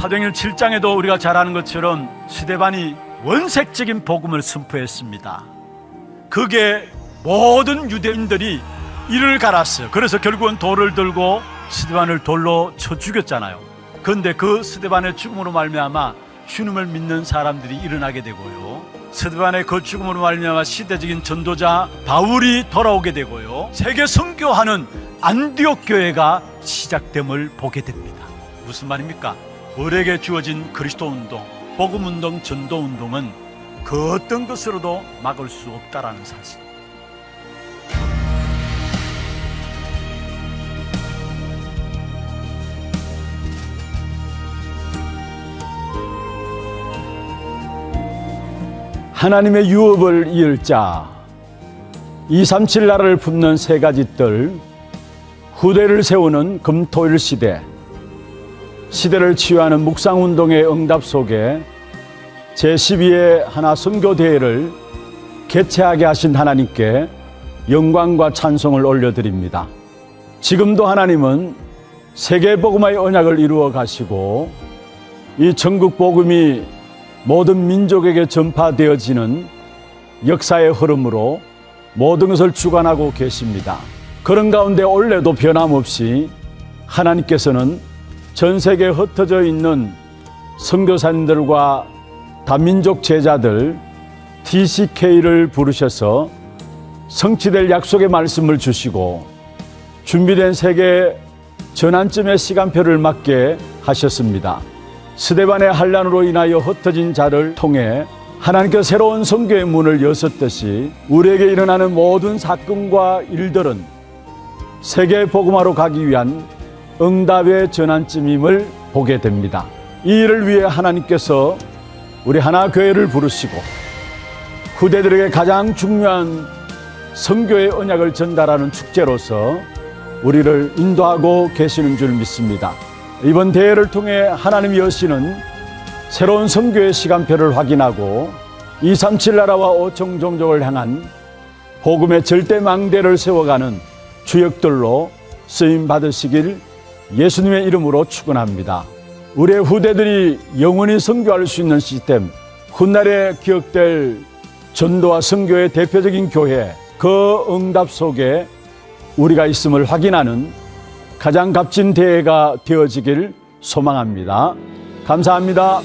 사도행전 7장에도 우리가 잘 아는 것처럼 시대반이 원색적인 복음을 선포했습니다. 그게 모든 유대인들이 이를 갈았어요. 그래서 결국은 돌을 들고 스데반을 돌로 쳐 죽였잖아요. 그런데 그 스데반의 죽음으로 말미암아 주님을 믿는 사람들이 일어나게 되고요. 스데반의 그 죽음으로 말미암아 시대적인 전도자 바울이 돌아오게 되고요. 세계 선교하는 안디옥 교회가 시작됨을 보게 됩니다. 무슨 말입니까? 우리에게 주어진 그리스도 운동, 복음 운동, 전도 운동은 그 어떤 것으로도 막을 수 없다라는 사실. 하나님의 유업을 이을 자, 237 나라를 품는 세 가지 뜰, 후대를 세우는 금토일 시대, 시대를 치유하는 묵상 운동의 응답 속에 제12회 하나 선교 대회를 개최하게 하신 하나님께 영광과 찬송을 올려드립니다. 지금도 하나님은 세계 복음화의 언약을 이루어 가시고 이 전국 복음이 모든 민족에게 전파되어지는 역사의 흐름으로 모든 것을 주관하고 계십니다. 그런 가운데 올해도 변함없이 하나님께서는 전 세계에 흩어져 있는 선교사님들과 다민족 제자들 TCK를 부르셔서 성취될 약속의 말씀을 주시고 준비된 세계 전환점의 시간표를 맞게 하셨습니다. 스데반의 한란으로 인하여 흩어진 자를 통해 하나님께서 새로운 성교의 문을 여셨듯이 우리에게 일어나는 모든 사건과 일들은 세계 복음화로 가기 위한 응답의 전환점임을 보게 됩니다. 이 일을 위해 하나님께서 우리 하나 교회를 부르시고 후대들에게 가장 중요한 성교의 언약을 전달하는 축제로서 우리를 인도하고 계시는 줄 믿습니다. 이번 대회를 통해 하나님 여시는 새로운 성교의 시간표를 확인하고 237 나라와 5청 종족을 향한 복음의 절대 망대를 세워가는 주역들로 쓰임 받으시길 예수님의 이름으로 축원합니다. 우리의 후대들이 영원히 선교할 수 있는 시스템, 훗날에 기억될 전도와 선교의 대표적인 교회, 그 응답 속에 우리가 있음을 확인하는 가장 값진 대회가 되어지길 소망합니다. 감사합니다.